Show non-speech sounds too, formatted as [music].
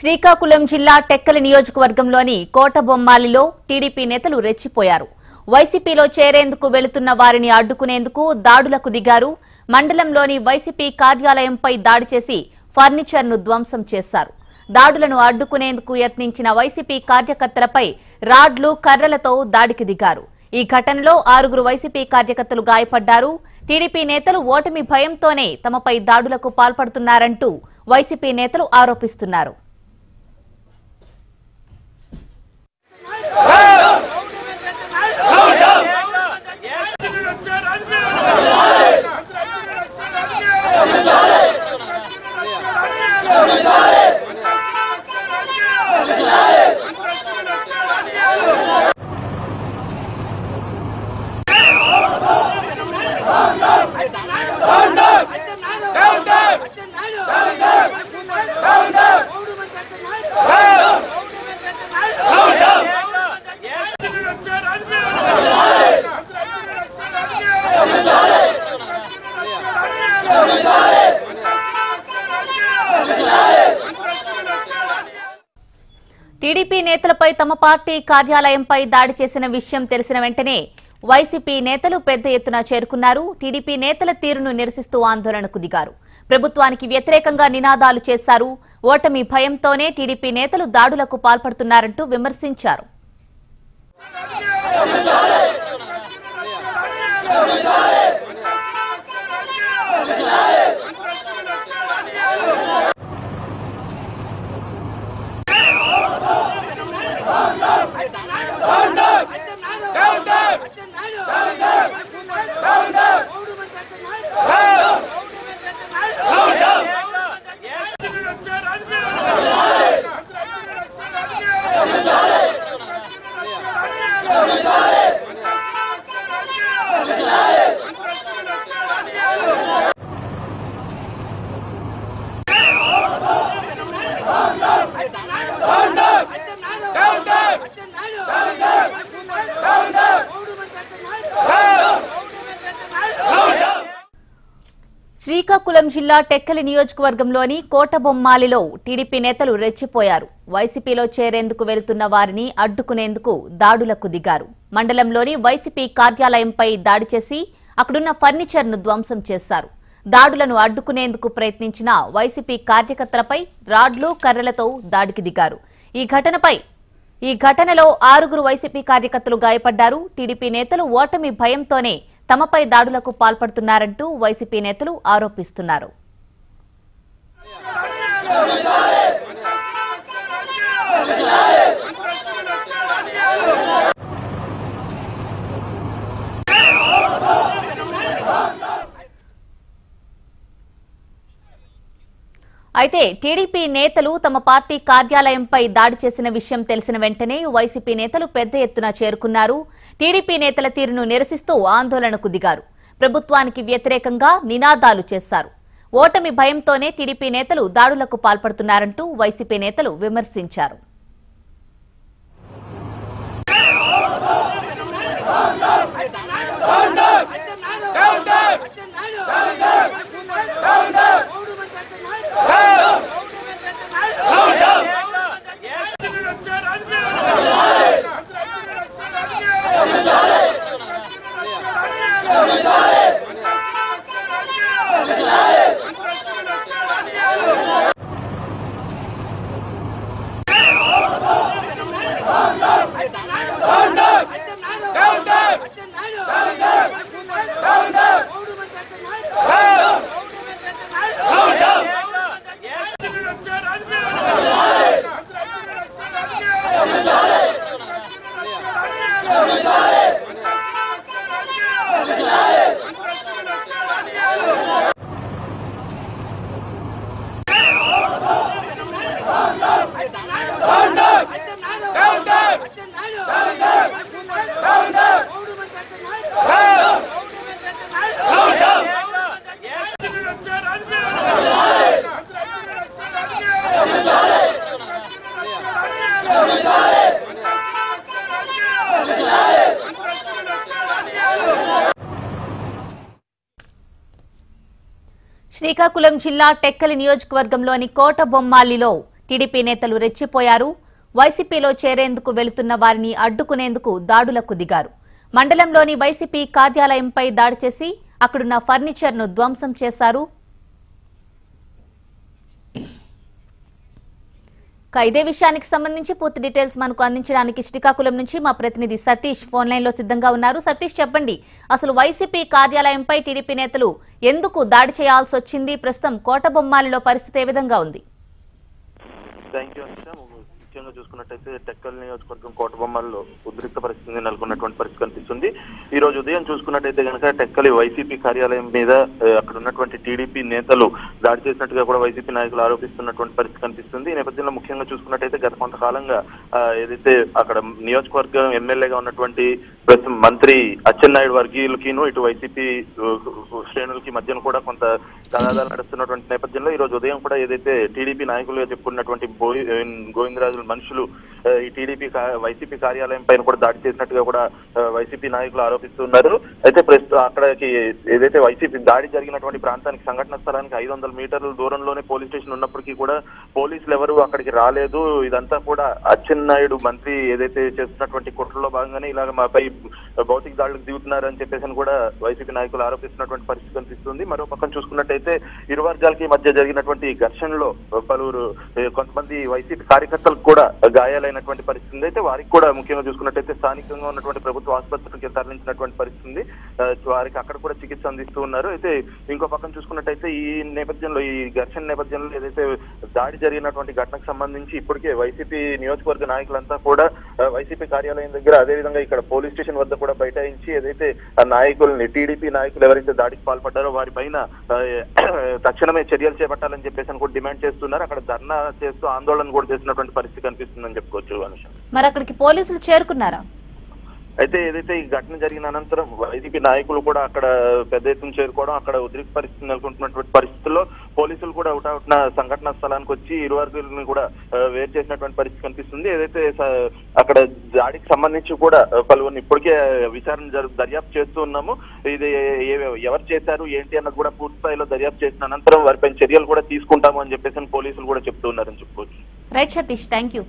శ్రీకాకుళం జిల్లా టెక్కలి నియోజకవర్గంలోని కోటబొమ్మాలిలో టీడీపీ నేతలు రెచ్చిపోయారు. వైసీపీలో చేరేందుకు వెళుతున్న వారిని అడ్డుకునేందుకు దాడులకు దిగారు. మండలంలోని వైసీపీ కార్యాలయంపై దాడి చేసి ఫర్నిచర్ను ధ్వంసం చేశారు. దాడులను అడ్డుకునేందుకు యత్నించిన వైసీపీ కార్యకర్తలపై రాడ్లు కర్రలతో దాడికి దిగారు. ఈ ఘటనలో ఆరుగురు వైసీపీ కార్యకర్తలు గాయపడ్డారు. టీడీపీ నేతలు ఓటమి భయంతోనే తమపై దాడులకు పాల్పడుతున్నారంటూ వైసీపీ నేతలు ఆరోపిస్తున్నారు. టీడీపీ నేతలపై తమ పార్టీ కార్యాలయంపై దాడి చేసిన విషయం తెలిసిన వెంటనే వైసీపీ నేతలు పెద్ద ఎత్తున చేరుకున్నారు. టీడీపీ నేతల తీరును నిరసిస్తూ ఆందోళనకు దిగారు. ప్రభుత్వానికి వ్యతిరేకంగా నినాదాలు చేశారు. ఓటమి భయంతోనే టీడీపీ నేతలు దాడులకు పాల్పడుతున్నారంటూ విమర్శించారు. 반대! శ్రీకాకుళం జిల్లా టెక్కలి నియోజకవర్గంలోని కోటబొమ్మాలిలో టీడీపీ నేతలు రెచ్చిపోయారు. వైసీపీలో చేరేందుకు వెళుతున్న వారిని అడ్డుకునేందుకు దాడులకు దిగారు. మండలంలోని వైసీపీ కార్యాలయంపై దాడి చేసి అక్కడున్న ఫర్నిచర్ను ధ్వంసం చేశారు. దాడులను అడ్డుకునేందుకు ప్రయత్నించిన వైసీపీ కార్యకర్తలపై రాడ్లు కర్రలతో దాడికి దిగారు. ఈ ఘటనపై ఈ ఘటనలో ఆరుగురు వైసీపీ కార్యకర్తలు గాయపడ్డారు. టీడీపీ నేతలు ఓటమి భయంతోనే తమపై దాడులకు పాల్పడుతున్నారంటూ వైసీపీ నేతలు ఆరోపిస్తున్నారు. అయితే టీడీపీ నేతలు తమ పార్టీ కార్యాలయంపై దాడి చేసిన విషయం తెలిసిన వెంటనే వైసీపీ నేతలు పెద్ద ఎత్తున చేరుకున్నారు. టీడీపీ నేతల తీరును నిరసిస్తూ ఆందోళనకు దిగారు. ప్రభుత్వానికి వ్యతిరేకంగా నినాదాలు చేశారు. ఓటమి భయంతోనే టీడీపీ నేతలు దాడులకు పాల్పడుతున్నారంటూ వైసీపీ నేతలు విమర్శించారు. శ్రీకాకుళం జిల్లా టెక్కలి నియోజకవర్గంలోని కోటబొమ్మాలిలో టీడీపీ నేతలు రెచ్చిపోయారు. వైసీపీలో చేరేందుకు వెళుతున్న వారిని అడ్డుకునేందుకు దాడులకు దిగారు. మండలంలోని వైసీపీ కార్యాలయంపై దాడి చేసి అక్కడున్న ఫర్నిచర్ను ధ్వంసం చేశారు. ఇదే విషయానికి సంబంధించి పూర్తి డీటెయిల్స్ మనకు అందించడానికి శ్రీకాకుళం నుంచి మా ప్రతినిధి సతీష్ ఫోన్ లైన్లో సిద్ధంగా ఉన్నారు. సతీష్ చెప్పండి. అసలు వైసీపీ కార్యాలయంపై టీడీపీ నేతలు ఎందుకు దాడి చేయాల్సి వచ్చింది? ప్రస్తుతం కోటబొమ్మాలిలో పరిస్థితి ఏ విధంగా ఉంది థ్యాంక్ యూ అనిత ముఖ్యంగా చూసుకున్నట్టయితే టెక్కల్ నియోజకవర్గం కోటబొమ్మల్లో ఉద్రిక్త పరిస్థితి నెలకొన్నటువంటి పరిస్థితి కనిపిస్తుంది. ఈ రోజు ఉదయం చూసుకున్నట్టయితే కనుక టెక్కలి వైసీపీ కార్యాలయం మీద అక్కడ ఉన్నటువంటి టీడీపీ నేతలు దాడి చేసినట్టుగా కూడా వైసీపీ నాయకులు ఆరోపిస్తున్నటువంటి పరిస్థితి కనిపిస్తుంది. ఈ నేపథ్యంలో ముఖ్యంగా చూసుకున్నట్టయితే గత కొంతకాలంగా ఏదైతే అక్కడ నియోజకవర్గం ఎమ్మెల్యేగా ఉన్నటువంటి మంత్రి అచ్చెన్నాయుడు వర్గీయులకిను ఇటు వైసీపీ శ్రేణులకి మధ్యన కూడా కొంత తగాదాలు నడుస్తున్నటువంటి నేపథ్యంలో ఈ రోజు ఉదయం కూడా ఏదైతే టీడీపీ నాయకులుగా చెప్పుకున్నటువంటి బోయి గోవిందరాజుల మనుషులు ఈ టీడీపీ వైసీపీ కార్యాలయం పైన కూడా దాడి చేసినట్టుగా కూడా వైసీపీ నాయకులు ఆరోపిస్తున్నారు. అయితే ప్రస్తుతం అక్కడికి ఏదైతే వైసీపీ దాడి జరిగినటువంటి ప్రాంతానికి సంఘటన స్థలానికి ఐదు వందల మీటర్ల దూరంలోనే పోలీస్ స్టేషన్ ఉన్నప్పటికీ కూడా పోలీసులు ఎవరు అక్కడికి రాలేదు. ఇదంతా కూడా అచ్చెన్నాయుడు మంత్రి ఏదైతే చేస్తున్నటువంటి కుట్రలో భాగంగానే ఇలాగ మాపై భౌతిక దాడులకు దిగుతున్నారు అని చెప్పేసి కూడా వైసీపీ నాయకులు ఆరోపిస్తున్నటువంటి పరిస్థితి కనిపిస్తుంది. మరో పక్కన చూసుకున్నట్టయితే ఇరు వర్గాలకి మధ్య జరిగినటువంటి ఘర్షణలో పలువురు కొంతమంది వైసీపీ కార్యకర్తలకు కూడా గాయాలైనటువంటి పరిస్థితి అయితే వారికి కూడా ముఖ్యంగా చూసుకున్నట్టయితే స్థానికంగా ఉన్నటువంటి ప్రభుత్వ ఆసుపత్రికి తరలించినటువంటి పరిస్థితి ఉంది వారికి అక్కడ కూడా చికిత్స అందిస్తూ ఉన్నారు. అయితే ఇంకో పక్కన చూసుకున్నట్టయితే ఈ నేపథ్యంలో ఈ ఘర్షణ నేపథ్యంలో ఏదైతే దాడి జరిగినటువంటి ఘటనకు సంబంధించి ఇప్పటికే వైసీపీ నియోజకవర్గ నాయకులంతా కూడా వైసీపీ కార్యాలయం దగ్గర అదేవిధంగా ఇక్కడ పోలీస్ స్టేషన్ వద్ద కూడా బైఠాయించి ఏదైతే నాయకుల్ని టీడీపీ నాయకులు ఎవరైతే దాడికి పాల్పడ్డారో వారి పైన [clears throat] తక్షణమే చర్యలు చేపట్టాలని చెప్పేసి అని కూడా డిమాండ్ చేస్తున్నారు. అక్కడ ధర్నా చేస్తూ ఆందోళన కూడా చేస్తున్నటువంటి పరిస్థితి కనిపిస్తుందని చెప్పుకోవచ్చు. అనుష మరి అక్కడికి పోలీసులు చేరుకున్నారా? అయితే ఏదైతే ఈ ఘటన జరిగిన అనంతరం వైసీపీ నాయకులు కూడా అక్కడ పెద్ద ఎత్తున చేరుకోవడం అక్కడ ఉద్రిక్త పరిస్థితి నెలకొంటున్నటువంటి పరిస్థితుల్లో పోలీసులు కూడా అవుటావుట్న సంఘటన స్థలానికి వచ్చి ఇరు వర్గాలను కూడా వేరు చేసినటువంటి పరిస్థితి కనిపిస్తుంది. ఏదైతే అక్కడ దాడికి సంబంధించి కూడా పలువురిని ఇప్పటికే విచారణ జరు దర్యాప్తు చేస్తూ ఉన్నాము. ఇది ఎవరు చేశారు ఏంటి అన్నది కూడా పూర్తి స్థాయిలో దర్యాప్తు చేసిన అనంతరం వారిపై చర్యలు కూడా తీసుకుంటాము అని చెప్పేసి పోలీసులు కూడా చెప్తూ ఉన్నారని చెప్పుకోవచ్చు. Right Satish thank you